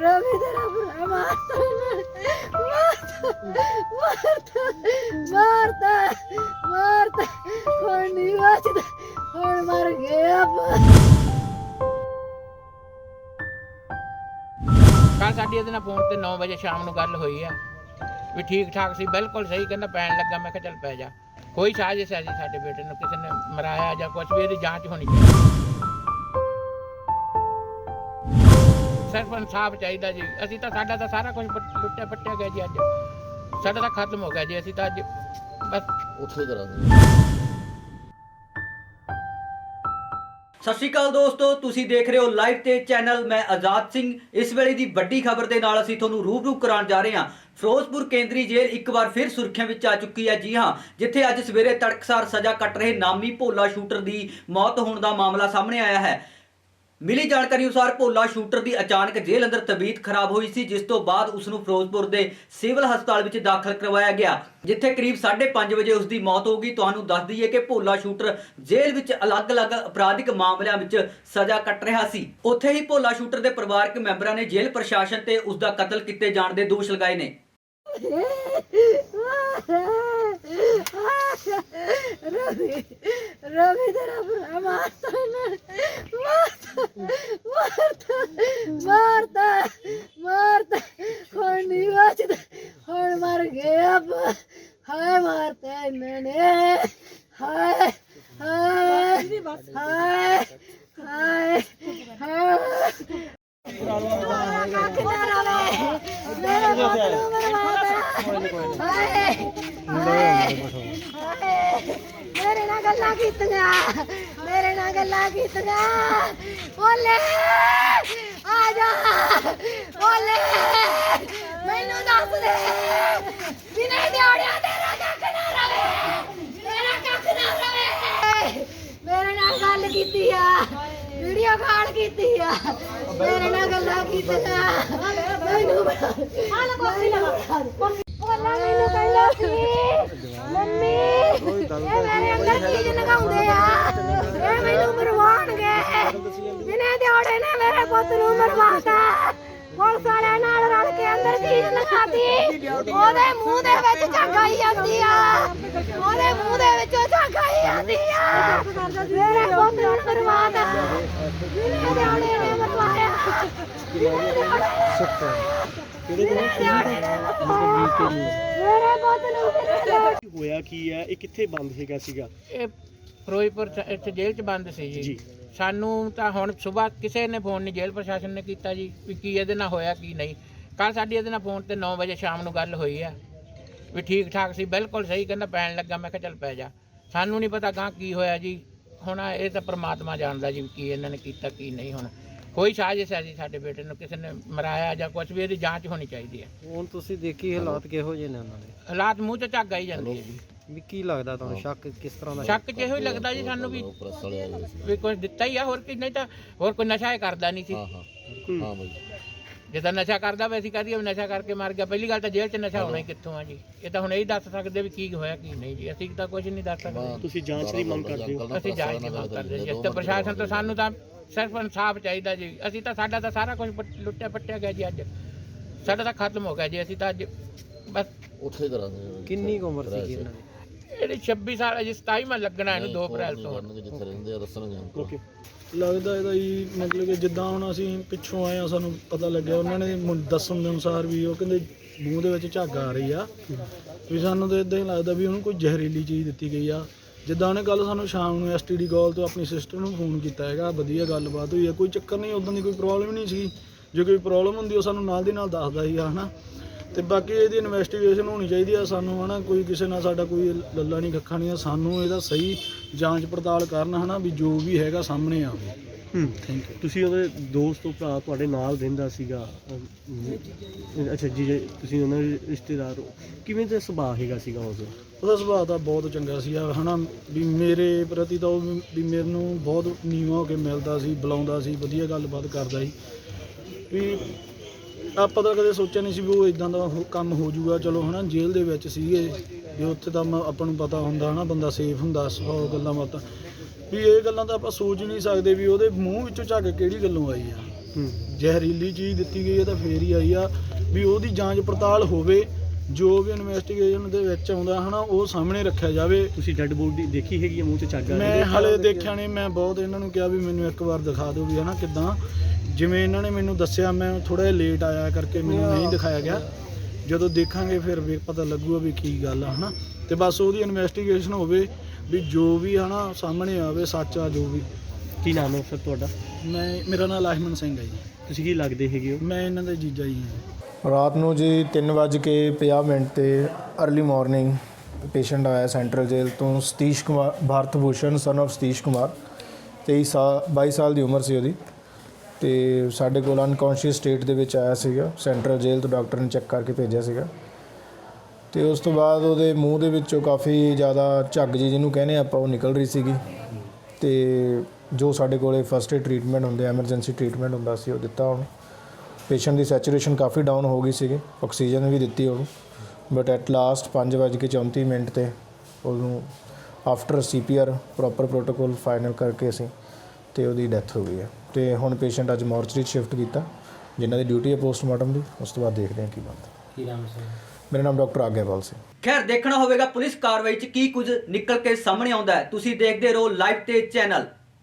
ਰਵੀ ਤੇਰਾ ਭਰਾ ਮਾਰਤਾ ਮਾਰਤਾ ਮਾਰਤਾ ਮਾਰਤਾ ਹੁਣ ਨਹੀਂ ਬਚਦਾ ਹੁਣ ਮਰ ਕੱਲ ਸਾਡੀ ਇਹਦੇ ਨਾਲ ਫੋਨ ਤੇ 9 ਵਜੇ ਸ਼ਾਮ ਨੂੰ ਗੱਲ ਹੋਈ ਆ, ਵੀ ਠੀਕ ਠਾਕ ਸੀ, ਬਿਲਕੁਲ ਸਹੀ, ਕਹਿੰਦਾ ਪੈਣ ਲੱਗਾ, ਮੈਂ ਕਿਹਾ ਚੱਲ ਪੈ ਜਾ। ਕੋਈ ਸਾਜ਼ਿਸ਼ ਹੈ ਜੀ ਸਾਡੇ ਬੇਟੇ ਨੂੰ, ਕਿਸੇ ਨੇ ਮਰਾਇਆ ਜਾਂ ਕੁਝ ਵੀ, ਇਹਦੀ ਜਾਂਚ ਹੋਣੀ ਚਾਹੀਦੀ। ਸਿਰਫ ਇਨਸਾਫ ਚਾਹੀਦਾ ਜੀ। ਅਸੀਂ ਤਾਂ ਸਾਡਾ ਤਾਂ ਸਾਰਾ ਕੁਝ ਲੁੱਟਿਆ ਪੱਟਿਆ ਗਿਆ ਜੀ ਅੱਜ। ਸਾਡਾ ਤਾਂ ਖਤਮ ਹੋ ਗਿਆ ਜੀ ਅਸੀਂ ਤਾਂ ਅੱਜ ਬਸ ਉੱਥੇ ਕਰਾਂਗੇ। ਸਤਿ ਸ਼੍ਰੀ ਅਕਾਲ ਦੋਸਤੋ ਤੁਸੀਂ ਦੇਖ ਰਹੇ ਹੋ ਲਾਈਵ ਤੇ ਚੈਨਲ ਮੈਂ ਆਜ਼ਾਦ ਸਿੰਘ। ਇਸ ਵੇਲੇ ਦੀ ਵੱਡੀ ਖਬਰ ਦੇ ਨਾਲ ਅਸੀਂ ਤੁਹਾਨੂੰ ਰੂਬਰੂ ਕਰਾਉਣ ਜਾ ਰਹੇ ਹਾਂ। ਫਿਰੋਜ਼ਪੁਰ ਕੇਂਦਰੀ ਜੇਲ੍ਹ ਇੱਕ ਵਾਰ ਫਿਰ ਸੁਰਖੀਆਂ ਵਿੱਚ ਆ ਚੁੱਕੀ ਹੈ। ਜੀ ਹਾਂ ਜਿੱਥੇ ਅੱਜ ਸਵੇਰੇ ਤੜਕਸਾਰ ਸਜ਼ਾ ਕੱਟ ਰਹੇ ਨਾਮੀ ਭੋਲਾ ਸ਼ੂਟਰ ਦੀ ਮੌਤ ਹੋਣ ਦਾ ਮਾਮਲਾ ਸਾਹਮਣੇ ਆਇਆ ਹੈ। ਮਿਲੀ ਜਾਣਕਾਰੀ ਅਨੁਸਾਰ ਭੋਲਾ ਸ਼ੂਟਰ ਦੀ ਅਚਾਨਕ ਜੇਲ੍ਹ ਅੰਦਰ ਤਬੀਅਤ ਖਰਾਬ ਹੋਈ ਸੀ, ਜਿਸ ਤੋਂ ਬਾਅਦ ਉਸ ਨੂੰ ਫਿਰੋਜ਼ਪੁਰ ਦੇ ਸਿਵਲ ਹਸਪਤਾਲ ਵਿੱਚ ਦਾਖਲ ਕਰਵਾਇਆ ਗਿਆ, ਜਿੱਥੇ ਕਰੀਬ 5:30 ਵਜੇ ਉਸ ਦੀ ਮੌਤ ਹੋ ਗਈ। ਤੁਹਾਨੂੰ ਦੱਸ ਦਈਏ ਕਿ ਭੋਲਾ ਸ਼ੂਟਰ ਜੇਲ੍ਹ ਵਿੱਚ ਅਲੱਗ-ਅਲੱਗ ਅਪਰਾਧਿਕ ਮਾਮਲਿਆਂ ਵਿੱਚ ਸਜ਼ਾ ਕੱਟ ਰਿਹਾ ਸੀ। ਉੱਥੇ ਹੀ ਭੋਲਾ ਸ਼ੂਟਰ ਦੇ ਪਰਿਵਾਰਕ ਮੈਂਬਰਾਂ ਨੇ ਜੇਲ੍ਹ ਪ੍ਰਸ਼ਾਸਨ ਤੇ ਉਸ ਦਾ ਕਤਲ ਕੀਤੇ ਜਾਣ ਦੇ ਦੋਸ਼ ਲਗਾਏ ਨੇ। ਰਵੀ ਰਵੀ ਤੇਰਾ ਭਰਾ ਮਾਰਤਾ ਮਾਰਤਾ ਮਾਰਤਾ ਮਾਰਤਾ ਮਾਰਤਾ ਹੁਣ ਨਹੀਂ ਬਚਦਾ। ਹੁਣ ਮਰ ਗਿਆ ਹਾਏ ਮਾਰਤਾ ਇਹਨਾਂ ਨੇ। ਹਾਏ ਹਾਏ ਹਾਏ ਹਾਏ ਹਾਏ। ਮੇਰੇ ਪੁੱਤ ਨੂੰ ਮਰਵਾਤਾ ਹਾਏ ਹਾਏ। ਨਾਲ ਗੱਲਾਂ ਕੀਤੀਆਂ। ਮੇਰੇ ਨਾਲ ਗੱਲਾਂ ਕੀਤੀਆਂ। ਓਲੇ ਆ ਜਾ। ਓਲੇ ਮੈਨੂੰ ਦੱਸ ਦੇ। ਕਿਨੇ ਦਿਹਾੜਿਆ ਤੇਰਾ ਕੱਖ ਨਾ ਰਵੇ। ਤੇਰਾ ਕੱਖ ਨਾ ਰਵੇ। ਮੇਰੇ ਨਾਲ ਗੱਲ ਕੀਤੀ ਆ। ਵੀਡੀਓ ਕਾਲ ਕੀਤੀ ਆ। ਮੇਰੇ ਨਾਲ ਗੱਲਾਂ ਕੀਤੀਆਂ। ਮੈਨੂੰ ਹਾਲ ਕੋਈ ਨਾ ਬੋਲਾ ਮੈਨੂੰ ਕਹਿੰਦਾ ਸੀ ਮੰਮੀ ਇਹ ਮੇਰੇ ਅੰਦਰ ਚੀਜ਼ ਲਗਾਉਂਦੇ ਆ ਇਹ ਮੈਨੂੰ ਮਰਵਾਉਣਗੇ ਜਿਹਨੇ ਦਿਹਾੜੇ ਨੇ ਮੇਰੇ ਪੁੱਤ ਨੂੰ ਮਰਵਾਤਾ। ਪੁਲਿਸ ਵਾਲਿਆਂ ਨਾਲ ਰਲ ਕੇ ਅੰਦਰ ਚੀਜ਼ ਲਗਾਤੀ ਉਹਦੇ ਮੂੰਹ ਦੇ ਵਿੱਚ ਝੱਗ ਆਈ ਜਾਂਦੀ ਆ ਉਹਦੇ ਮੂੰਹ ਦੇ ਵਿੱਚੋਂ ਝੱਗ ਆਈ ਜਾਂਦੀ ਆ ਮੇਰੇ ਪੁੱਤ ਨੂੰ ਮਰਵਾਤਾ ਜਿਹਨੇ ਦਿਹਾੜੇ ਨੇ ਮਰਵਾਇਆ ਜਿਹਨੇ ਦਿਹਾੜੇ ਮੇਰੇ ਪੁੱਤ ਨੂੰ ਮੇਰੇ ਹੋਇਆ ਕੀ ਹੈ ਇਹ ਕਿੱਥੇ ਬੰਦ ਹੈਗਾ ਸੀਗਾ? ਇਹ ਫਿਰੋਜ਼ਪੁਰ ਚ- ਇੱਥੇ ਜੇਲ੍ਹ 'ਚ ਬੰਦ ਸੀ ਜੀ। ਜੀ। ਸਾਨੂੰ ਤਾਂ ਹੁਣ ਸਵੇਰ ਕਿਸੇ ਨੇ ਫੋਨ ਨਹੀਂ ਜੇਲ੍ਹ ਪ੍ਰਸ਼ਾਸਨ ਨੇ ਕੀਤਾ ਜੀ ਵੀ ਕੀ ਇਹਦੇ ਨਾਲ ਹੋਇਆ ਕੀ ਨਹੀਂ। ਕੱਲ ਸਾਡੀ ਇਹਦੇ ਨਾਲ ਫੋਨ ਤੇ 9 ਵਜੇ ਸ਼ਾਮ ਨੂੰ ਗੱਲ ਹੋਈ ਆ ਵੀ ਠੀਕ ਠਾਕ ਸੀ ਬਿਲਕੁਲ ਸਹੀ ਕਹਿੰਦਾ ਪੈਣ ਲੱਗਾ ਮੈਂ ਕਿਹਾ ਚੱਲ ਪੈ ਜਾ। ਸਾਨੂੰ ਨਹੀਂ ਪਤਾ ਗਾਂ ਕੀ ਹੋਇਆ ਜੀ। ਹੁਣ ਇਹ ਤਾਂ ਪ੍ਰਮਾਤਮਾ ਜਾਣਦਾ ਜੀ ਵੀ ਕੀ ਇਹਨਾਂ ਨੇ ਕੀਤਾ ਕੀ ਨਹੀਂ ਹੁਣ। ਕੋਈ ਸਾਜ਼ਿਸ਼ ਹੈ ਜੀ ਸਾਡੇ ਬੇਟੇ ਨੂੰ ਕਿਸੇ ਨੇ ਮਰਾਇਆ ਜਾਂ ਕੁਝ ਵੀ ਇਹਦੀ ਜਾਂਚ ਹੋਣੀ ਚਾਹੀਦੀ ਹੈ। ਹੁਣ ਤੁਸੀਂ ਦੇਖੀ ਹਾਲਾਤ ਕਿਹੋ ਜਿਹੇ ਨੇ ਉਹਨਾਂ ਦੇ? ਹਾਲਾਤ ਮੂੰਹ 'ਚ ਝੱਗ ਆਈ ਜਾਂਦੀ ਹੈ ਜੀ। ਵੀ ਕੀ ਲੱਗਦਾ ਤੁਹਾਨੂੰ ਸ਼ੱਕ ਕਿਸ ਤਰ੍ਹਾਂ ਦਾ? ਸ਼ੱਕ ਜਿਹੋ ਹੀ ਲੱਗਦਾ ਜੀ ਸਾਨੂੰ ਵੀ? ਵੀ ਕੁਝ ਦਿੱਤਾ ਹੀ ਆ ਹੋਰ ਕੀ ਨਹੀਂ ਤਾਂ ਹੋਰ ਕੋਈ ਨਸ਼ਾ ਹੀ ਕਰਦਾ ਨਹੀਂ ਸੀ। ਹਾਂ ਹਾਂ। ਹਾਂ ਬਾਈ। ਜੇ ਤਾਂ ਨਸ਼ਾ ਕਰਦਾ ਵੇ ਅਸੀਂ ਕਹਦੀਏ ਵੀ ਨਸ਼ਾ ਕਰਕੇ ਮਰ ਗਿਆ। ਪਹਿਲੀ ਗੱਲ ਤਾਂ ਜੇਲ੍ਹ 'ਚ ਨਸ਼ਾ ਹੋਣਾ ਹੀ ਕਿੱਥੋਂ ਆ ਜੀ? ਇਹ ਤਾਂ ਹੁਣ ਇਹ ਦੱਸ ਸਕਦੇ ਵੀ ਕੀ ਹੋਇਆ ਕੀ ਨਹੀਂ ਜੀ। ਅਸੀਂ ਤਾਂ ਕੁਝ ਨਹੀਂ ਦੱਸ ਸਕਦੇ। ਤੁਸੀਂ ਜਾਂਚ ਦੀ ਮੰਗ ਕਰਦੇ ਹੋ। ਅਸੀਂ ਜਾਂਚ ਦੀ ਮੰਗ ਕਰਦੇ ਜੀ। ਤੇ ਪ੍ਰਸ਼ਾਸਨ ਤੋਂ ਸਾਨੂੰ ਤਾਂ ਸਿਰਫ ਇਨਸਾਫ ਚਾਹੀਦਾ ਜੀ। ਅਸੀਂ ਤਾਂ ਸਾਡਾ ਤਾਂ ਸਾਰਾ ਕੁਝ ਲੁੱਟਿਆ ਪੱਟਿਆ ਗਿਆ ਜੀ ਅੱਜ। ਸਾਡਾ ਤਾਂ ਖਤਮ ਹੋ ਗਿਆ ਜੀ। ਅਸੀਂ ਤਾਂ ਅੱਜ ਬਸ ਉੱਥੇ ਕਰਾਂਗੇ। ਕਿੰਨੀ ਕੁ ਉਮਰ ਸੀਗੀ ਇਹਨਾਂ ਦੀ? ਇਹਦੀ 26 ਸਾਲ ਅਜੇ 27 ਮੈਂ ਲੱਗਣਾ ਇਹਨੂੰ 2 ਅਪ੍ਰੈਲ ਤੋਂ। ਕਰਨਗੇ ਜਿੱਥੇ ਰਹਿੰਦੇ ਆ ਦੱਸਣਗੇ ਅੰਕਲ ਓਕੇ ਲੱਗਦਾ ਇਹਦਾ ਹੀ ਮਤਲਬ ਕਿ ਜਿੱਦਾਂ ਹੁਣ ਅਸੀਂ ਪਿੱਛੋਂ ਆਏ ਆ ਸਾਨੂੰ ਪਤਾ ਲੱਗਿਆ ਉਹਨਾਂ ਨੇ ਮੁੰ- ਦੱਸਣ ਦੇ ਅਨੁਸਾਰ ਵੀ ਉਹ ਕਹਿੰਦੇ ਮੂੰਹ ਦੇ ਵਿੱਚ ਝੱਗ ਆ ਰਹੀ ਆ। ਵੀ ਸਾਨੂੰ ਤਾਂ ਇਦਾਂ ਹੀ ਲੱਗਦਾ ਵੀ ਉਹਨੂੰ ਕੋਈ ਜ਼ਹਿਰੀਲੀ ਚੀਜ਼ ਦਿੱਤੀ ਗਈ ਆ। ਜਿੱਦਾਂ ਉਹਨੇ ਕੱਲ ਸਾਨੂੰ ਸ਼ਾਮ ਨੂੰ ਐਸਟੀਡੀ ਕਾਲ ਤੋਂ ਆਪਣੀ ਸਿਸਟਰ ਨੂੰ ਫੋਨ ਕੀਤਾ ਹੈਗਾ ਵਧੀਆ ਗੱਲਬਾਤ ਹੋਈ ਆ ਕੋਈ ਚੱਕਰ ਨਹੀਂ ਉਦੋਂ ਦੀ ਕੋਈ ਪ੍ਰੋਬਲਮ ਨਹੀਂ ਸੀ ਜੇ ਕੋਈ ਪ੍ਰੋਬਲਮ ਹੁੰਦੀ ਉਹ ਸਾਨੂੰ ਨਾਲ ਦੀ ਨਾਲ ਦੱਸਦਾ ਸੀ ਹਨਾ। ਤੇ ਬਾਕੀ ਇਹਦੀ ਇਨਵੈਸਟੀਗੇਸ਼ਨ ਹੋਣੀ ਚਾਹੀਦੀ ਆ ਸਾਨੂੰ ਹਨਾ ਕੋਈ ਕਿਸੇ ਨਾਲ ਸਾਡਾ ਕੋਈ ਲੱਲਾ ਨਹੀਂ ਕੱਖਾ ਨਹੀਂ ਆ ਸਾਨੂੰ ਇਹਦਾ ਸਹੀ ਜਾਂਚ ਪੜਤਾਲ ਕਰਨ ਹਨਾ ਵੀ ਜੋ ਵੀ ਹੈਗਾ ਸਾਹਮਣੇ ਆਵੇ। ਹੂੰ। ਥੈਂਕ ਯੂ ਤੁਸੀਂ ਉਹਦੇ ਦੋਸਤ ਤੋਂ ਭਰਾ ਤੁਹਾਡੇ ਨਾਲ ਰਹਿੰਦਾ ਸੀਗਾ ਅਮ, ਅੱਛਾ ਜੀ ਜੀ, ਤੁਸੀਂ ਉਹਨਾਂ ਦੇ ਰਿਸ਼ਤੇਦਾਰ ਹੋ। ਕਿਵੇਂ ਦਾ ਸੁਭਾਅ ਹੈਗਾ ਸੀਗਾ ਉਸ? ਉਹਦਾ ਸੁਭਾਅ ਤਾਂ ਬਹੁਤ ਚੰਗਾ ਸੀ ਹਨਾ ਵੀ ਮੇਰੇ ਪ੍ਰਤੀ ਤਾਂ ਉਹ ਵੀ- ਵੀ ਮੈਨੂੰ ਬਹੁਤ ਨੀਵਾਂ ਹੋ ਕੇ ਮਿਲਦਾ ਸੀ ਬੁਲਾਉਂਦਾ ਸੀ ਵਧੀਆ ਗੱਲਬਾਤ ਕਰਦਾ ਸੀ। ਵੀ ਆਪਾਂ ਤਾਂ ਕਦੇ ਸੋਚਿਆ ਨਹੀਂ ਸੀ ਵੀ ਉਹ ਇਦਾਂ ਦਾ ਹੋ- ਕੰਮ ਹੋ ਜਾਊਗਾ। ਚਲੋ ਹਨਾ ਜੇਲ੍ਹ ਦੇ ਵਿੱਚ ਸੀਗੇ। ਵੀ ਉੱਥੇ ਤਾਂ ਮ- ਆਪਾਂ ਨੂੰ ਪਤਾ ਹੁੰਦਾ ਹਨਾ ਬੰਦਾ ਸੇਫ ਹੁੰਦਾ ਸੌ ਗੱਲਾਂ ਬਾਤਾਂ। ਵੀ ਇਹ ਗੱਲਾਂ ਤਾਂ ਆਪਾਂ ਸੋਚ ਹੀ ਨਹੀਂ ਸਕਦੇ ਵੀ ਉਹਦੇ ਮੂੰਹ ਵਿੱਚੋਂ ਝੱਗ ਕਿਹੜੀ ਗੱਲੋਂ ਆਈ ਆ। ਹੂੰ। ਜ਼ਹਿਰੀਲੀ ਚੀਜ਼ ਦਿੱਤੀ ਗਈ ਹੈ ਤਾਂ ਫੇਰ ਹੀ ਆਈ ਆ। ਵੀ ਉਹਦੀ ਜਾਂਚ ਪੜਤਾਲ ਹੋਵੇ ਜੋ ਵੀ ਇਨਵੈਸਟੀਗੇਸ਼ਨ ਦੇ ਵਿੱਚ ਆਉਂਦਾ ਹਨਾ ਉਹ ਸਾਹਮਣੇ ਰੱਖਿਆ ਜਾਵੇ। ਤੁਸੀਂ ਡੈੱਡ ਬੋਡੀ ਦੇਖੀ ਹੈਗੀ ਮੂੰਹ 'ਚ ਚੱਗ ਮੈਂ ਹਲੇ ਦੇਖਿਆ। ਨਹੀਂ ਮੈਂ ਬਹੁਤ ਇਹਨਾਂ ਨੂੰ ਕਿਹਾ ਵੀ ਮੈਨੂੰ ਇੱਕ ਵਾਰ ਦਿਖਾ ਦਿਓ ਵੀ ਹਨਾ ਕਿਦਾਂ। ਜਿਵੇਂ ਇਹਨਾਂ ਨੇ ਮੈਨੂੰ ਦੱਸਿਆ ਮੈਂ ਥੋੜਾ ਜਿਹਾ ਲੇਟ ਆਇਆ ਕਰਕੇ ਮੈਨੂੰ ਨਹੀਂ ਦਿਖਾਇਆ ਗਿਆ। ਜਦੋਂ ਦੇਖਾਂਗੇ ਫਿਰ ਵੀ ਪਤਾ ਲੱਗੂਗਾ ਵੀ ਕੀ ਗੱਲ ਆ ਹਨਾ। ਤੇ ਬਸ ਉਹਦੀ ਇਨਵੈਸਟੀਗੇਸ਼ਨ ਹੋਵੇ ਵੀ ਜੋ ਵੀ ਹਨਾ ਸਾਹਮਣੇ ਆਵੇ ਸੱਚ ਆ ਜੋ ਵੀ। ਕੀ ਨਾਮ ਹੈ ਫਿਰ ਤੁਹਾਡਾ? ਮੈਂ ਮੇਰਾ ਨਾਮ ਲਾਹਿਮਨ ਸਿੰਘ ਹੈ ਜੀ। ਤੁਸੀਂ ਕੀ ਲੱਗਦੇ ਹੈਗੇ ਹੋ? ਮੈਂ ਇਹਨਾਂ ਦੇ ਜੀਜਾ ਹੀ ਹਾਂ। ਰਾਤ ਨੂੰ ਜੀ 3:50 ਮਿੰਟ ਤੇ अर्ਲੀ ਮਾਰਨਿੰਗ ਪੇਸ਼ੈਂਟ ਆਇਆ ਸੈਂਟਰਲ ਜੇਲ੍ਹ ਤੋਂ ਸਤੀਸ਼ ਕੁਮਾਰ ਭਾਰਤ ਭੂਸ਼ਣ ਸਨ of ਸਤੀਸ਼ ਕੁਮਾਰ 23 ਸਾਲ 22 ਸਾਲ ਦੀ ਉਮਰ ਸੀ ਉਹਦੀ ਤੇ ਸਾਡੇ ਕੋਲ ਅਨਕੌਂਸ਼ੀਅਸ ਸਟੇਟ ਦੇ ਵਿੱਚ ਆਇਆ ਸੀਗਾ ਸੈਂਟਰਲ ਜੇਲ੍ਹ ਤੋਂ ਡਾਕਟਰ ਨੇ ਚੈੱਕ ਕਰਕੇ ਭੇਜਿਆ ਸੀਗਾ ਤੇ ਉਸ ਤੋਂ ਬਾਅਦ ਉਹਦੇ ਮੂੰਹ ਦੇ ਵਿੱਚੋਂ ਕਾਫੀ ਜ਼ਿਆਦਾ ਝੱਗ ਜੀ ਜਿਹਨੂੰ ਕਹਿੰਦੇ ਆਪਾਂ, ਉਹ ਨਿਕਲ ਰਹੀ ਸੀਗੀ ਤੇ ਜੋ ਸਾਡੇ ਕੋਲੇ ਫਸਟ ਏਡ ਟ੍ਰੀਟਮੈਂਟ ਹੁੰਦੇ ਐਮਰਜੈਂਸੀ ਟ੍ਰੀਟਮੈਂਟ ਹੁੰਦਾ ਸੀ, ਉਹ ਦਿੱਤਾ ਉਹਨੂੰ। ਪੇਸ਼ੈਂਟ ਦੀ ਸੈਚੂਰੇਸ਼ਨ ਕਾਫੀ ਡਾਊਨ ਹੋ ਗਈ ਸੀਗੀ ਆਕਸੀਜਨ ਵੀ ਦਿੱਤੀ ਉਹਨੂੰ। ਬਟ ਐਟ ਲਾਸਟ 5:34 ਮਿੰਟ ਤੇ ਉਹਨੂੰ after CPR proper protocol final ਕਰਕੇ ਅਸੀਂ ਤੇ ਉਹਦੀ ਡੈਥ ਹੋ ਗਈ ਹੈ। ਤੇ ਹੁਣ ਪੇਸ਼ੈਂਟ ਅੱਜ ਮੋਰਚਰੀ ਸ਼ਿਫਟ ਕੀਤਾ ਜਿਨ੍ਹਾਂ ਦੀ ਡਿਊਟੀ ਹੈ ਪੋਸਟਮਾਰਟਮ ਦੀ ਉਸ ਤੋਂ ਬਾਅਦ ਦੇਖਦੇ ਹਾਂ ਕੀ ਬਣਦਾ। ਕੀ ਨਾਮ ਸੀ ਮੇਰਾ ਨਾਮ ਡਾਕਟਰ ਆਗਿਆਵਾਲ ਸਿੰਘ। ਖੈਰ ਦੇਖਣਾ ਹੋਵੇਗਾ ਪੁਲਿਸ ਕਾਰਵਾਈ 'ਚ ਕੀ ਕੁਝ ਨਿਕਲ ਕੇ ਸਾਹਮਣੇ ਆਉਂਦਾ ਹੈ। ਤੁਸੀਂ ਦੇਖਦੇ ਰਹੋ ਲਾਈਵ ਤੇ ਚੈਨਲ